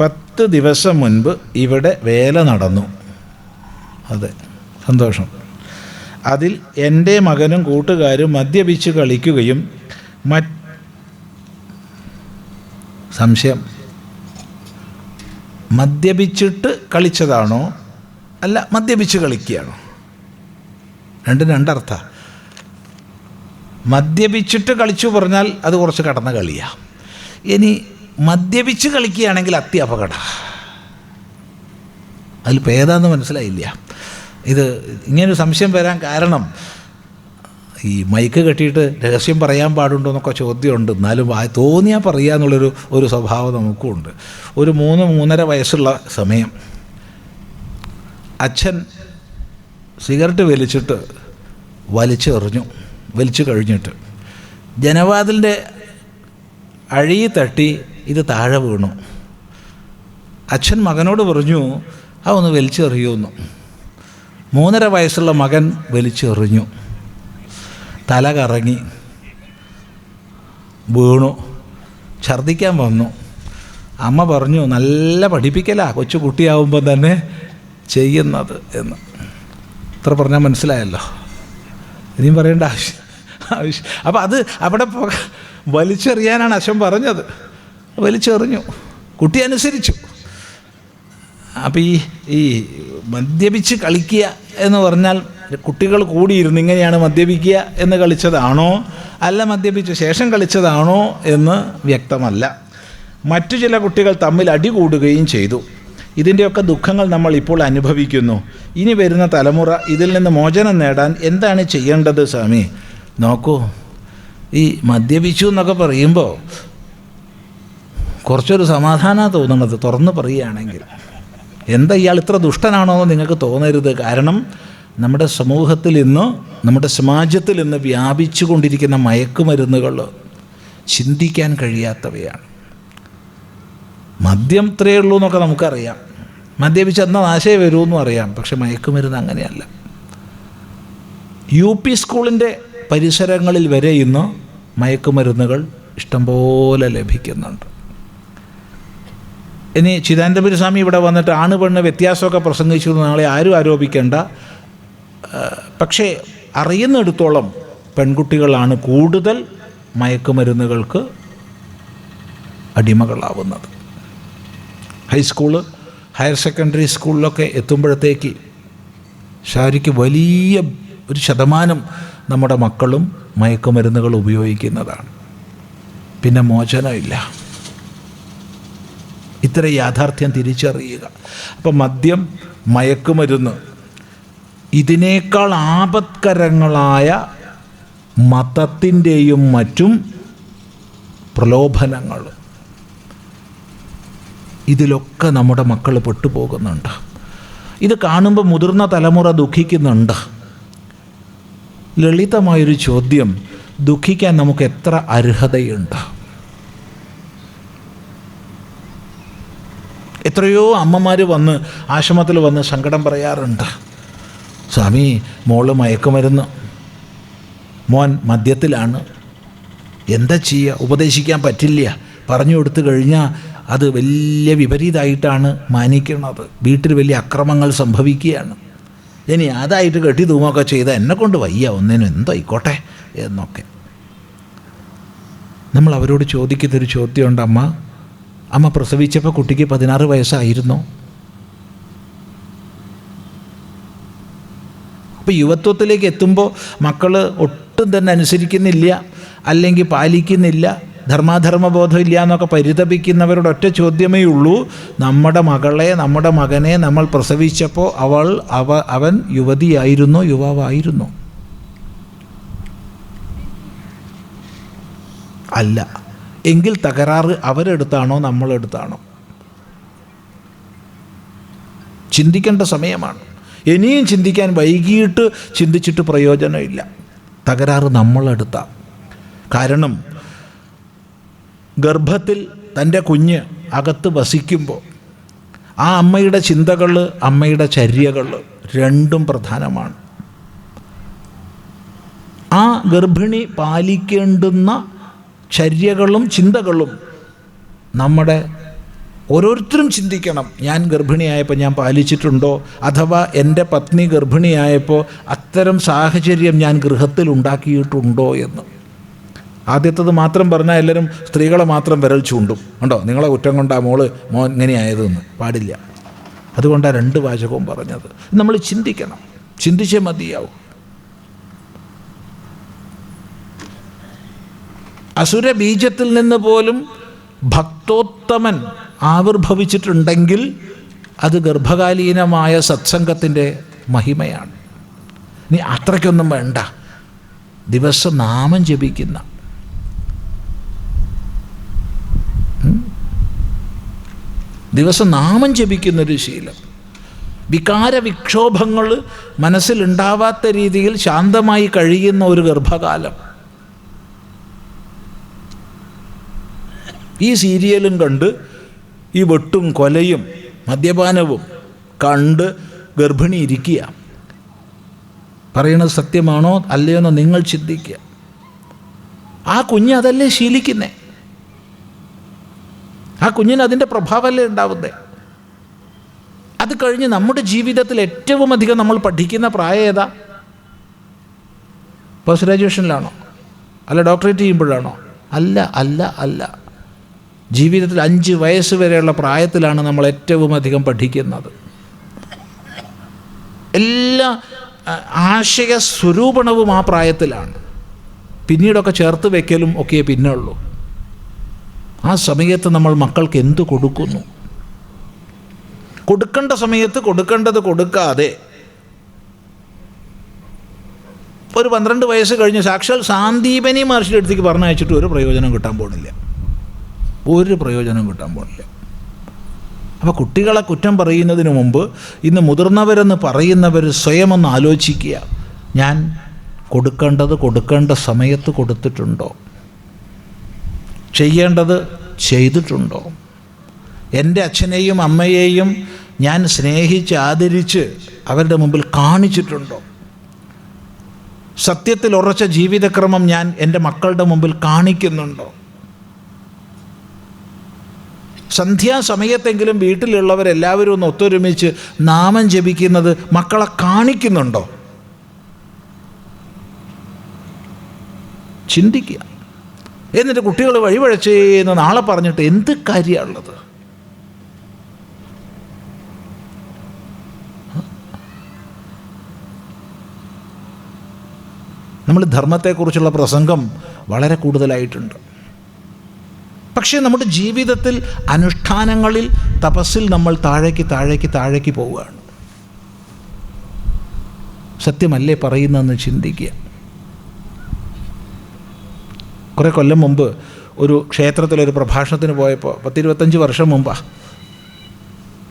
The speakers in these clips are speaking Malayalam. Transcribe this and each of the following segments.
പത്ത് ദിവസം മുൻപ് ഇവിടെ വേല നടന്നു. അതെ സന്തോഷം. അതിൽ എന്റെ മകനും കൂട്ടുകാരും മദ്യപിച്ച് കളിക്കുകയും മറ്റ് സംശയം. മദ്യപിച്ചിട്ട് കളിച്ചതാണോ? അല്ല മദ്യപിച്ച് കളിക്കുകയാണോ? രണ്ടും രണ്ടർത്ഥ. മദ്യപിച്ചിട്ട് കളിച്ചു പറഞ്ഞാൽ അത് കുറച്ച് കടന്ന കളിയാണ് ഇനി മദ്യപിച്ച് കളിക്കുകയാണെങ്കിൽ അത്യപകട. അതിൽ പേതാന്ന് മനസ്സിലായില്ല. ഇത് ഇങ്ങനൊരു സംശയം വരാൻ കാരണം ഈ മൈക്ക് കെട്ടിയിട്ട് രഹസ്യം പറയാൻ പാടുണ്ടോ എന്നൊക്കെ ചോദ്യമുണ്ട്. എന്നാലും തോന്നിയാൽ പറയുക എന്നുള്ളൊരു ഒരു സ്വഭാവം നമുക്കുമുണ്ട് ഒരു മൂന്ന് മൂന്നര വയസ്സുള്ള സമയം അച്ഛൻ സിഗരറ്റ് വലിച്ചിട്ട് വലിച്ചെറിഞ്ഞു വലിച്ചു കഴിഞ്ഞിട്ട് ജനവാതിലിന്റെ അഴി തട്ടി ഇത് താഴെ വീണു. അച്ഛൻ മകനോട് പറഞ്ഞു ആ ഒന്ന് വലിച്ചെറിയുമെന്ന് മൂന്നര വയസ്സുള്ള മകൻ വലിച്ചെറിഞ്ഞു. തല കറങ്ങി. വീണു. ഛർദ്ദിക്കാൻ വന്നു. അമ്മ പറഞ്ഞു നല്ല പഠിപ്പിക്കലാ കൊച്ചു കുട്ടിയാവുമ്പോൾ തന്നെ ചെയ്യുന്നത് എന്ന്. ഇത്ര പറഞ്ഞാൽ മനസ്സിലായല്ലോ. ഇനിയും പറയേണ്ട ആവശ്യം ആവശ്യം അപ്പം അത് അവിടെ വലിച്ചെറിയാനാണ് അച്ഛൻ പറഞ്ഞത്. വലിച്ചെറിഞ്ഞു കുട്ടി അനുസരിച്ചു. അപ്പം ഈ ഈ മദ്യപിച്ച് കളിക്കുക എന്ന് പറഞ്ഞാൽ കുട്ടികൾ കൂടിയിരുന്ന് ഇങ്ങനെയാണ് മദ്യപിക്കുക എന്ന് കളിച്ചതാണോ? അല്ല മദ്യപിച്ച ശേഷം കളിച്ചതാണോ എന്ന് വ്യക്തമല്ല. മറ്റു ചില കുട്ടികൾ തമ്മിൽ അടി കൂടുകയും ചെയ്തു. ഇതിന്റെയൊക്കെ ദുഃഖങ്ങൾ നമ്മൾ ഇപ്പോൾ അനുഭവിക്കുന്നു. ഇനി വരുന്ന തലമുറ ഇതിൽ നിന്ന് മോചനം നേടാൻ എന്താണ് ചെയ്യേണ്ടത് സ്വാമി? നോക്കൂ. ഈ മദ്യപിച്ചു എന്നൊക്കെ പറയുമ്പോൾ കുറച്ചൊരു സമാധാനം തോന്നുന്നത് തുറന്ന് പറയുകയാണെങ്കിൽ. എന്താ ഇയാൾ ഇത്ര ദുഷ്ടനാണോ എന്ന് നിങ്ങൾക്ക് തോന്നരുത്. കാരണം നമ്മുടെ സമൂഹത്തിൽ ഇന്ന് നമ്മുടെ സമാജത്തിൽ ഇന്ന് വ്യാപിച്ചു കൊണ്ടിരിക്കുന്ന മയക്കുമരുന്നുകൾ ചിന്തിക്കാൻ കഴിയാത്തവയാണ്. മദ്യം ഇത്രയേ ഉള്ളൂ എന്നൊക്കെ നമുക്കറിയാം. മദ്യപിച്ച് എന്നാൽ നാശേ വരുമെന്നും അറിയാം. പക്ഷെ മയക്കുമരുന്ന് അങ്ങനെയല്ല. യു പി സ്കൂളിന്റെ പരിസരങ്ങളിൽ വരെ ഇന്ന് മയക്കുമരുന്നുകൾ ഇഷ്ടംപോലെ ലഭിക്കുന്നുണ്ട്. ഇനി ചിദാനന്ദപുരി സ്വാമി ഇവിടെ വന്നിട്ട് ആണ് പെണ്ണ് വ്യത്യാസമൊക്കെ പ്രസംഗിച്ചു നാളെ ആരും ആരോപിക്കേണ്ട. പക്ഷേ അറിയുന്നിടത്തോളം പെൺകുട്ടികളാണ് കൂടുതൽ മയക്കുമരുന്നുകൾക്ക് അടിമകളാവുന്നത്. ഹൈസ്കൂൾ ഹയർ സെക്കൻഡറി സ്കൂളിലൊക്കെ എത്തുമ്പോഴത്തേക്ക് ഷാരിക്ക് വലിയ ഒരു ശതമാനം നമ്മുടെ മക്കളും മയക്കുമരുന്നുകൾ ഉപയോഗിക്കുന്നതാണ്. പിന്നെ മോചനമില്ല. ഇത്തരം യാഥാർത്ഥ്യം തിരിച്ചറിയുക. അപ്പം മദ്യം മയക്കുമരുന്ന്. ഇതിനേക്കാൾ ആപത്കരങ്ങളായ മതത്തിന്റെയും മറ്റും പ്രലോഭനങ്ങൾ. ഇതിലൊക്കെ നമ്മുടെ മക്കൾ പെട്ടുപോകുന്നുണ്ട്. ഇത് കാണുമ്പോൾ മുതിർന്ന തലമുറ ദുഃഖിക്കുന്നുണ്ട്. ലളിതമായൊരു ചോദ്യം ദുഃഖിക്കാൻ നമുക്ക് എത്ര അർഹതയുണ്ട്? എത്രയോ അമ്മമാർ വന്ന് ആശ്രമത്തിൽ വന്ന് സങ്കടം പറയാറുണ്ട്. സ്വാമി മോൾ മയക്കുമരുന്ന്. മോൻ മദ്യത്തിലാണ്. എന്താ ചെയ്യുക ഉപദേശിക്കാൻ പറ്റില്ല. പറഞ്ഞു കൊടുത്തു കഴിഞ്ഞാൽ അത് വലിയ വിപരീതമായിട്ടാണ് മാനിക്കുന്നത് വീട്ടിൽ വലിയ അക്രമങ്ങൾ സംഭവിക്കുകയാണ്. ഇനി അതായിട്ട് കെട്ടി തൂമൊക്കെ ചെയ്ത എന്നെ കൊണ്ട് വയ്യ. ഒന്നിനും എന്തായിക്കോട്ടെ എന്നൊക്കെ. നമ്മൾ അവരോട് ചോദിക്കുന്നൊരു ചോദ്യമുണ്ട് അമ്മ. അമ്മ പ്രസവിച്ചപ്പോൾ കുട്ടിക്ക് പതിനാറ് വയസ്സായിരുന്നു. അപ്പോൾ യുവത്വത്തിലേക്ക് എത്തുമ്പോൾ മക്കൾ ഒട്ടും തന്നെ അനുസരിക്കുന്നില്ല അല്ലെങ്കിൽ പാലിക്കുന്നില്ല ധർമാധർമ്മബോധം ഇല്ല എന്നൊക്കെ പരിതപിക്കുന്നവരുടെ ഒറ്റ ചോദ്യമേ ഉള്ളൂ. നമ്മുടെ മകളെ നമ്മുടെ മകനെ നമ്മൾ പ്രസവിച്ചപ്പോൾ അവൾ അവ അവൻ യുവതിയായിരുന്നു യുവാവായിരുന്നു. അല്ല. എങ്കിൽ തകരാറ് അവരെടുത്താണോ നമ്മളെടുത്താണോ? ചിന്തിക്കേണ്ട സമയമാണ്. ഇനിയും ചിന്തിക്കാൻ വൈകിട്ട് ചിന്തിച്ചിട്ട് പ്രയോജനമില്ല. തകരാറ് നമ്മളെടുത്ത. കാരണം ഗർഭത്തിൽ തന്റെ കുഞ്ഞ് അകത്ത് വസിക്കുമ്പോൾ ആ അമ്മയുടെ ചിന്തകൾ അമ്മയുടെ ചര്യകൾ രണ്ടും പ്രധാനമാണ്. ആ ഗർഭിണി പാലിക്കേണ്ടുന്ന ചര്യകളും ചിന്തകളും നമ്മുടെ ഓരോരുത്തരും ചിന്തിക്കണം. ഞാൻ ഗർഭിണിയായപ്പോൾ ഞാൻ പാലിച്ചിട്ടുണ്ടോ? അഥവാ എന്റെ പത്നി ഗർഭിണിയായപ്പോൾ അത്തരം സാഹചര്യം ഞാൻ ഗൃഹത്തിൽ ഉണ്ടാക്കിയിട്ടുണ്ടോ എന്ന്. ആദ്യത്തത് മാത്രം പറഞ്ഞാൽ എല്ലാവരും സ്ത്രീകളെ മാത്രം വിരൽ ചൂണ്ടും. ഉണ്ടോ നിങ്ങളെ കുറ്റം കൊണ്ടാ മോൾ മോൻ ഇങ്ങനെയായതെന്ന്. പാടില്ല. അതുകൊണ്ടാണ് രണ്ട് വാചകവും പറഞ്ഞത്. നമ്മൾ ചിന്തിക്കണം. ചിന്തിച്ചേ മതിയാവും. അസുര ബീജത്തിൽ നിന്ന് പോലും ഭക്തോത്തമൻ ആവിർഭവിച്ചിട്ടുണ്ടെങ്കിൽ അത് ഗർഭകാലീനമായ സത്സംഗത്തിന്റെ മഹിമയാണ്. നീ അത്രയ്ക്കൊന്നും വേണ്ട. ദിവസം നാമം ജപിക്കുന്ന. ദിവസം നാമം ജപിക്കുന്നൊരു ശീലം. വികാര വിക്ഷോഭങ്ങൾ മനസ്സിലുണ്ടാവാത്ത രീതിയിൽ ശാന്തമായി കഴിയുന്ന ഒരു ഗർഭകാലം. ഈ സീരിയലും കണ്ട് ഈ വെട്ടും കൊലയും മദ്യപാനവും കണ്ട് ഗർഭിണി ഇരിക്കുക. പറയണത് സത്യമാണോ അല്ലയോ എന്ന് നിങ്ങൾ ചിന്തിക്കുക. ആ കുഞ്ഞ് അതല്ലേ ശീലിക്കുന്നേ? ആ കുഞ്ഞിന് അതിന്റെ പ്രഭാവമല്ലേ ഉണ്ടാവുന്നേ? അത് കഴിഞ്ഞ് നമ്മുടെ ജീവിതത്തിൽ ഏറ്റവും അധികം നമ്മൾ പഠിക്കുന്ന പ്രായം ഏതാ? പോസ്റ്റ് ഗ്രാജുവേഷനിലാണോ അല്ല ഡോക്ടറേറ്റ് ചെയ്യുമ്പോഴാണോ? അല്ല അല്ല അല്ല. ജീവിതത്തിൽ അഞ്ച് വയസ്സ് വരെയുള്ള പ്രായത്തിലാണ് നമ്മൾ ഏറ്റവും അധികം പഠിക്കുന്നത്. എല്ലാ ആശയ സ്വരൂപണവും ആ പ്രായത്തിലാണ്. പിന്നീടൊക്കെ ചേർത്ത് വെക്കലും ഒക്കെ പിന്നെ ഉള്ളൂ. ആ സമയത്ത് നമ്മൾ മക്കൾക്ക് എന്ത് കൊടുക്കുന്നു? കൊടുക്കേണ്ട സമയത്ത് കൊടുക്കേണ്ടത് കൊടുക്കാതെ. ഒരു പന്ത്രണ്ട് വയസ്സ് കഴിഞ്ഞ് സാക്ഷാൽ സാന്ദീപനി മഹർഷിയുടെ അടുത്തേക്ക് പറഞ്ഞയച്ചിട്ട് ഒരു പ്രയോജനം കിട്ടാൻ പോണില്ല. ഒരു പ്രയോജനം കിട്ടാൻ പാടില്ല. അപ്പോൾ കുട്ടികളെ കുറ്റം പറയുന്നതിന് മുമ്പ് ഇന്ന് മുതിർന്നവരെന്ന് പറയുന്നവർ സ്വയം ഒന്ന് ആലോചിക്കുക. ഞാൻ കൊടുക്കേണ്ടത് കൊടുക്കേണ്ട സമയത്ത് കൊടുത്തിട്ടുണ്ടോ? ചെയ്യേണ്ടത് ചെയ്തിട്ടുണ്ടോ? എന്റെ അച്ഛനെയും അമ്മയെയും ഞാൻ സ്നേഹിച്ച് ആദരിച്ച് അവരുടെ മുമ്പിൽ കാണിച്ചിട്ടുണ്ടോ? സത്യത്തിൽ ഉറച്ച ജീവിതക്രമം ഞാൻ എന്റെ മക്കളുടെ മുമ്പിൽ കാണിക്കുന്നുണ്ടോ? സന്ധ്യാസമയത്തെങ്കിലും വീട്ടിലുള്ളവരെല്ലാവരും ഒന്ന് ഒത്തൊരുമിച്ച് നാമം ജപിക്കുന്നത് മക്കളെ കാണിക്കുന്നുണ്ടോ? ചിന്തിക്കുക. എന്നിട്ട് കുട്ടികൾ വഴിപഴച്ചേന്ന് നാളെ പറഞ്ഞിട്ട് എന്ത് കാര്യമാണുള്ളത് നമ്മൾ ധർമ്മത്തെക്കുറിച്ചുള്ള പ്രസംഗം വളരെ കൂടുതലായിട്ടുണ്ട്. പക്ഷേ നമ്മുടെ ജീവിതത്തിൽ അനുഷ്ഠാനങ്ങളിൽ തപസ്സിൽ നമ്മൾ താഴേക്ക് താഴേക്ക് താഴേക്ക് പോവുകയാണ്. സത്യമല്ലേ പറയുന്നതെന്ന് ചിന്തിക്കുക. കുറേ കൊല്ലം മുമ്പ് ഒരു ക്ഷേത്രത്തിലൊരു പ്രഭാഷണത്തിന് പോയപ്പോൾ പത്തിരുപത്തഞ്ച് വർഷം മുമ്പാ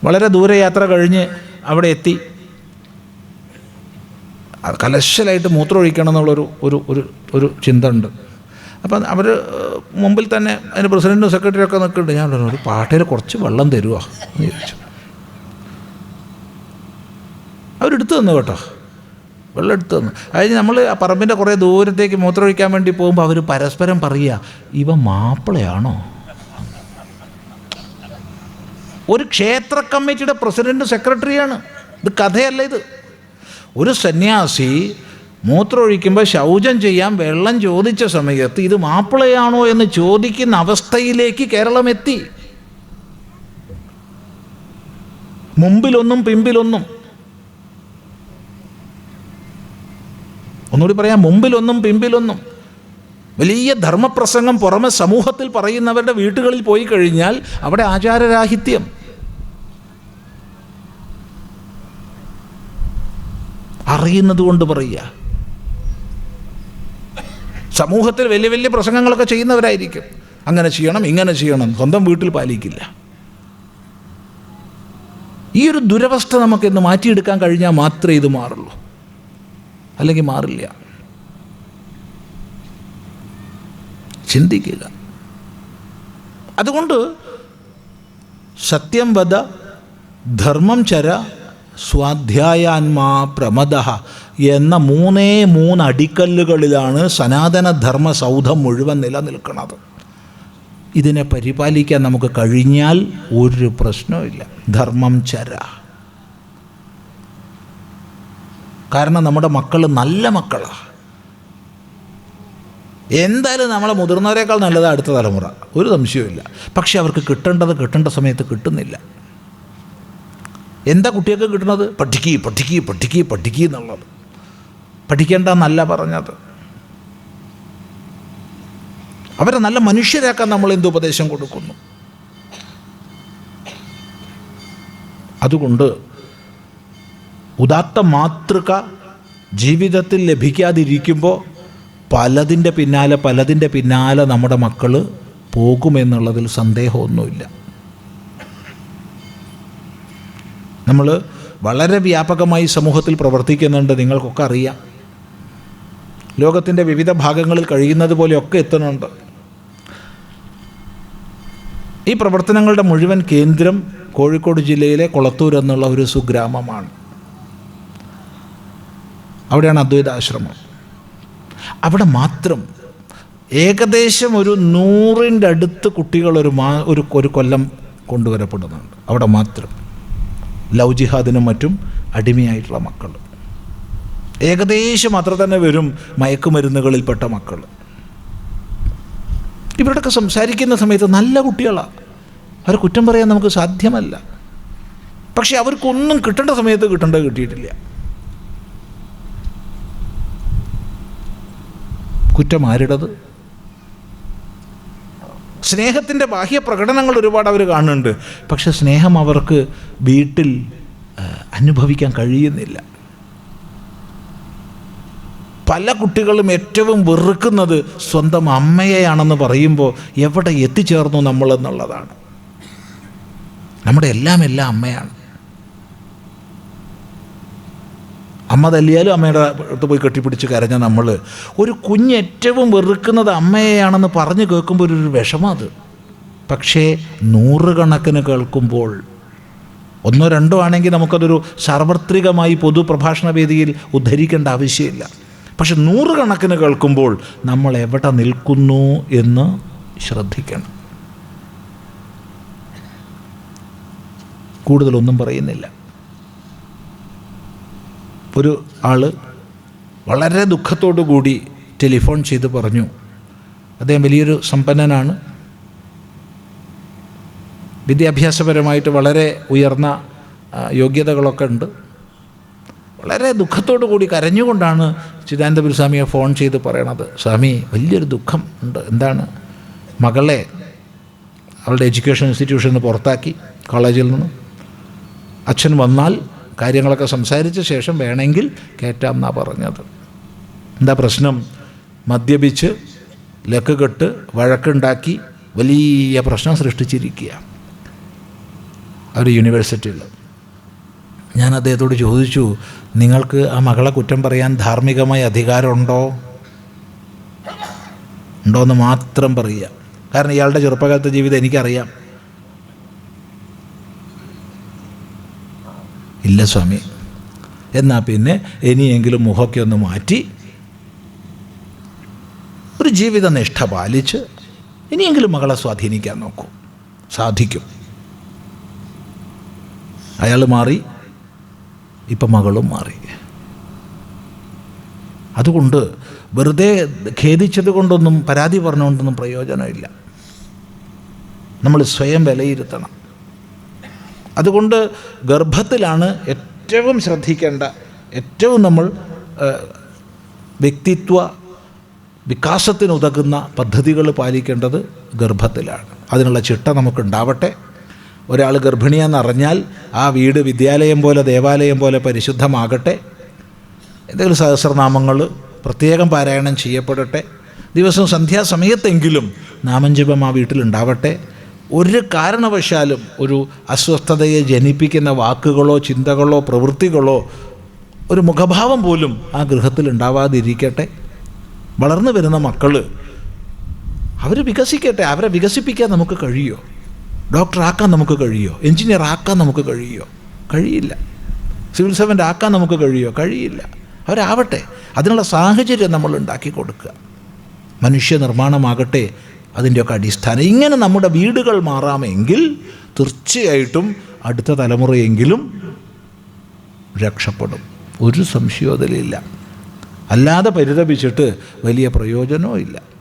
വളരെ ദൂരയാത്ര കഴിഞ്ഞ് അവിടെ എത്തി. കലശലായിട്ട് മൂത്രമൊഴിക്കണം എന്നുള്ളൊരു ഒരു ഒരു ഒരു ചിന്ത ഉണ്ട് അപ്പം അവർ മുമ്പിൽ തന്നെ അതിന് പ്രസിഡന്റും സെക്രട്ടറിയും ഒക്കെ നിൽക്കുന്നുണ്ട്. ഞാൻ പറഞ്ഞു ഒരു പാട്ടയിൽ കുറച്ച് വെള്ളം തരുമോ എന്ന് ചോദിച്ചു. അവരെടുത്തു തന്നു കേട്ടോ. വെള്ളം എടുത്തു തന്നു. അതായത് നമ്മൾ ആ പറമ്പിന്റെ കുറേ ദൂരത്തേക്ക് മൂത്രമൊഴിക്കാൻ വേണ്ടി പോകുമ്പോൾ അവർ പരസ്പരം പറയുക ഇവ മാപ്പിളയാണോ? ഒരു ക്ഷേത്ര കമ്മിറ്റിയുടെ പ്രസിഡന്റും സെക്രട്ടറിയാണ്. ഇത് കഥയല്ല ഇത്. ഒരു സന്യാസി മൂത്രമൊഴിക്കുമ്പോൾ ശൗചം ചെയ്യാൻ വെള്ളം ചോദിച്ച സമയത്ത് ഇത് മാപ്പിളയാണോ എന്ന് ചോദിക്കുന്ന അവസ്ഥയിലേക്ക് കേരളം എത്തി മുമ്പിലൊന്നും പിമ്പിലൊന്നും. ഒന്നുകൂടി പറയാം മുമ്പിലൊന്നും പിമ്പിലൊന്നും. വലിയ ധർമ്മപ്രസംഗം പുറമെ സമൂഹത്തിൽ പറയുന്നവരുടെ വീടുകളിൽ പോയി കഴിഞ്ഞാൽ അവിടെ ആചാരരാഹിത്യം. അറിയുന്നത് കൊണ്ട് പറയുക. സമൂഹത്തിൽ വലിയ വലിയ പ്രസംഗങ്ങളൊക്കെ ചെയ്യുന്നവരായിരിക്കും. അങ്ങനെ ചെയ്യണം ഇങ്ങനെ ചെയ്യണം. സ്വന്തം വീട്ടിൽ പാലിക്കില്ല. ഈ ഒരു ദുരവസ്ഥ നമുക്ക് ഇന്ന് മാറ്റിയെടുക്കാൻ കഴിഞ്ഞാൽ മാത്രമേ ഇത് മാറുള്ളൂ. അല്ലെങ്കിൽ മാറില്ല. ചിന്തിക്കുക. അതുകൊണ്ട് സത്യം വധ ധർമ്മം ചര സ്വാധ്യായാന്മാ പ്രമദ എന്ന മൂന്നേ മൂന്ന് അടിക്കല്ലുകളിലാണ് സനാതന ധർമ്മ സൗധം മുഴുവൻ നിലനിൽക്കുന്നത്. ഇതിനെ പരിപാലിക്കാൻ നമുക്ക് കഴിഞ്ഞാൽ ഒരു പ്രശ്നവുമില്ല. ധർമ്മം ചര. കാരണം നമ്മുടെ മക്കൾ നല്ല മക്കളാണ് എന്തായാലും നമ്മളെ മുതിർന്നവരെക്കാൾ നല്ലതാണ് അടുത്ത തലമുറ. ഒരു സംശയവുമില്ല. പക്ഷേ അവർക്ക് കിട്ടേണ്ടത് കിട്ടേണ്ട സമയത്ത് കിട്ടുന്നില്ല. എന്താ കുട്ടികൾക്ക് കിട്ടുന്നത് പഠിക്കി പഠിക്കി പഠിക്കി പഠിക്കി എന്നുള്ളത്. പഠിക്കേണ്ട എന്നല്ല പറഞ്ഞത്. അവരെ നല്ല മനുഷ്യരാക്കാൻ നമ്മൾ എന്ത് ഉപദേശം കൊടുക്കുന്നു? അതുകൊണ്ട് ഉദാത്ത മാതൃക ജീവിതത്തിൽ ലഭിക്കാതിരിക്കുമ്പോൾ പലതിന്റെ പിന്നാലെ പലതിന്റെ പിന്നാലെ നമ്മുടെ മക്കൾ പോകുമെന്നുള്ളതിൽ സന്ദേഹമൊന്നുമില്ല. നമ്മൾ വളരെ വ്യാപകമായി സമൂഹത്തിൽ പ്രവർത്തിക്കുന്നുണ്ട് നിങ്ങൾക്കൊക്കെ അറിയാം. ലോകത്തിന്റെ വിവിധ ഭാഗങ്ങളിൽ കഴിയുന്നത് പോലെയൊക്കെ എത്തുന്നുണ്ട്. ഈ പ്രവർത്തനങ്ങളുടെ മുഴുവൻ കേന്ദ്രം കോഴിക്കോട് ജില്ലയിലെ കൊളത്തൂർ എന്നുള്ള ഒരു സുഗ്രാമമാണ്. അവിടെയാണ് അദ്വൈതാശ്രമം. അവിടെ മാത്രം ഏകദേശം ഒരു നൂറിന്റെ അടുത്ത് കുട്ടികൾ ഒരു മാ ഒരു ഒരു കൊല്ലം കൊണ്ടുവരപ്പെടുന്നുണ്ട്. അവിടെ മാത്രം. ലവ് ജിഹാദിനും മറ്റും അടിമയായിട്ടുള്ള മക്കൾ. ഏകദേശം അത്ര തന്നെ വരും മയക്കുമരുന്നുകളിൽപ്പെട്ട മക്കൾ. ഇവരോടൊക്കെ സംസാരിക്കുന്ന സമയത്ത് നല്ല കുട്ടികളാണ് അവരെ കുറ്റം പറയാൻ നമുക്ക് സാധ്യമല്ല. പക്ഷെ അവർക്കൊന്നും കിട്ടേണ്ട സമയത്ത് കിട്ടേണ്ടത് കിട്ടിയിട്ടില്ല. കുറ്റം ആരുടേത്? സ്നേഹത്തിന്റെ ബാഹ്യ പ്രകടനങ്ങൾ ഒരുപാട് അവർ കാണുന്നുണ്ട്. പക്ഷെ സ്നേഹം അവർക്ക് വീട്ടിൽ അനുഭവിക്കാൻ കഴിയുന്നില്ല. പല കുട്ടികളും ഏറ്റവും വെറുക്കുന്നത് സ്വന്തം അമ്മയെയാണെന്ന് പറയുമ്പോൾ എവിടെ എത്തിച്ചേർന്നു നമ്മളെന്നുള്ളതാണ് നമ്മുടെ എല്ലാം എല്ലാം അമ്മയാണ്. അമ്മ തല്ലിയാലും അമ്മയുടെ അടുത്ത് പോയി കെട്ടിപ്പിടിച്ച് കരഞ്ഞ നമ്മൾ ഒരു കുഞ്ഞ് ഏറ്റവും വെറുക്കുന്നത് അമ്മയെയാണെന്ന് പറഞ്ഞു കേൾക്കുമ്പോൾ ഒരു വിഷമം അത്. പക്ഷേ നൂറുകണക്കിന് കേൾക്കുമ്പോൾ ഒന്നോ രണ്ടോ ആണെങ്കിൽ നമുക്കതൊരു സാർവത്രികമായി പൊതുപ്രഭാഷണ വേദിയിൽ ഉദ്ധരിക്കേണ്ട ആവശ്യമില്ല. പക്ഷെ നൂറുകണക്കിന് കേൾക്കുമ്പോൾ നമ്മൾ എവിടെ നിൽക്കുന്നു എന്ന് ശ്രദ്ധിക്കണം. കൂടുതലൊന്നും പറയുന്നില്ല. ഒരു ആൾ വളരെ ദുഃഖത്തോടു കൂടി ടെലിഫോൺ ചെയ്ത് പറഞ്ഞു. അദ്ദേഹം വലിയൊരു സമ്പന്നനാണ്. വിദ്യാഭ്യാസപരമായിട്ട് വളരെ ഉയർന്ന യോഗ്യതകളൊക്കെ ഉണ്ട്. വളരെ ദുഃഖത്തോടു കൂടി കരഞ്ഞുകൊണ്ടാണ് ചിദാനന്ദപുരി സ്വാമിയെ ഫോൺ ചെയ്ത് പറയണത്. സ്വാമി വലിയൊരു ദുഃഖം ഉണ്ട്. എന്താണ്? മകളെ അവളുടെ എഡ്യൂക്കേഷൻ ഇൻസ്റ്റിറ്റ്യൂഷനിൽ നിന്ന് പുറത്താക്കി കോളേജിൽ നിന്ന്. അച്ഛൻ വന്നാൽ കാര്യങ്ങളൊക്കെ സംസാരിച്ച ശേഷം വേണമെങ്കിൽ കയറ്റാം എന്നാണ് പറഞ്ഞത്. എന്താ പ്രശ്നം? മദ്യപിച്ച് ലക്ക് കെട്ട് വഴക്കുണ്ടാക്കി വലിയ പ്രശ്നം സൃഷ്ടിച്ചിരിക്കുക ഒരു യൂണിവേഴ്സിറ്റിയിൽ. ഞാൻ അദ്ദേഹത്തോട് ചോദിച്ചു നിങ്ങൾക്ക് ആ മകളെ കുറ്റം പറയാൻ ധാർമ്മികമായ അധികാരമുണ്ടോ? ഉണ്ടോ എന്ന് മാത്രം പറയുക. കാരണം ഇയാളുടെ ചെറുപ്പകാലത്തെ ജീവിതം എനിക്കറിയാം. ഇല്ല സ്വാമി. എന്നാൽ പിന്നെ ഇനിയെങ്കിലും മുഖമൊക്കെ ഒന്ന് മാറ്റി ഒരു ജീവിത നിഷ്ഠ പാലിച്ച് ഇനിയെങ്കിലും മകളെ സ്വാധീനിക്കാൻ നോക്കൂ. സാധിക്കും. അയാൾ മാറി ഇപ്പം മകളും മാറി. അതുകൊണ്ട് വെറുതെ ഖേദിച്ചത് കൊണ്ടൊന്നും പരാതി പറഞ്ഞുകൊണ്ടൊന്നും പ്രയോജനമില്ല. നമ്മൾ സ്വയം വിലയിരുത്തണം. അതുകൊണ്ട് ഗർഭത്തിലാണ് ഏറ്റവും ശ്രദ്ധിക്കേണ്ട ഏറ്റവും നമ്മൾ വ്യക്തിത്വ വികാസത്തിനുതകുന്ന പദ്ധതികൾ പാലിക്കേണ്ടത് ഗർഭത്തിലാണ്. അതിനുള്ള ചിട്ട നമുക്കുണ്ടാവട്ടെ. ഒരാൾ ഗർഭിണിയെന്നറിഞ്ഞാൽ ആ വീട് വിദ്യാലയം പോലെ ദേവാലയം പോലെ പരിശുദ്ധമാകട്ടെ. എന്തെങ്കിലും സഹസ്രനാമങ്ങൾ പ്രത്യേകം പാരായണം ചെയ്യപ്പെടട്ടെ. ദിവസം സന്ധ്യാസമയത്തെങ്കിലും നാമഞ്ജപം ആ വീട്ടിലുണ്ടാവട്ടെ. ഒരു കാരണവശാലും ഒരു അസ്വസ്ഥതയെ ജനിപ്പിക്കുന്ന വാക്കുകളോ ചിന്തകളോ പ്രവൃത്തികളോ ഒരു മുഖഭാവം പോലും ആ ഗൃഹത്തിൽ ഉണ്ടാവാതിരിക്കട്ടെ. വളർന്നു വരുന്ന മക്കൾ അവർ വികസിക്കട്ടെ അവരെ വികസിപ്പിക്കാൻ നമുക്ക് കഴിയുമോ ഡോക്ടറാക്കാൻ നമുക്ക് കഴിയുമോ എഞ്ചിനീയർ ആക്കാൻ നമുക്ക് കഴിയുമോ കഴിയില്ല. സിവിൽ സർവന്റ് ആക്കാൻ നമുക്ക് കഴിയുമോ കഴിയില്ല. അവരാവട്ടെ. അതിനുള്ള സാഹചര്യം നമ്മൾ ഉണ്ടാക്കി കൊടുക്കുക. മനുഷ്യ നിർമ്മാണമാകട്ടെ അതിന്റെയൊക്കെ അടിസ്ഥാനം ഇങ്ങനെ നമ്മുടെ വീടുകൾ മാറാമെങ്കിൽ തീർച്ചയായിട്ടും അടുത്ത തലമുറയെങ്കിലും രക്ഷപ്പെടും. ഒരു സംശയവും അതിലില്ല. അല്ലാതെ പരിതപിച്ചിട്ട് വലിയ പ്രയോജനവും ഇല്ല.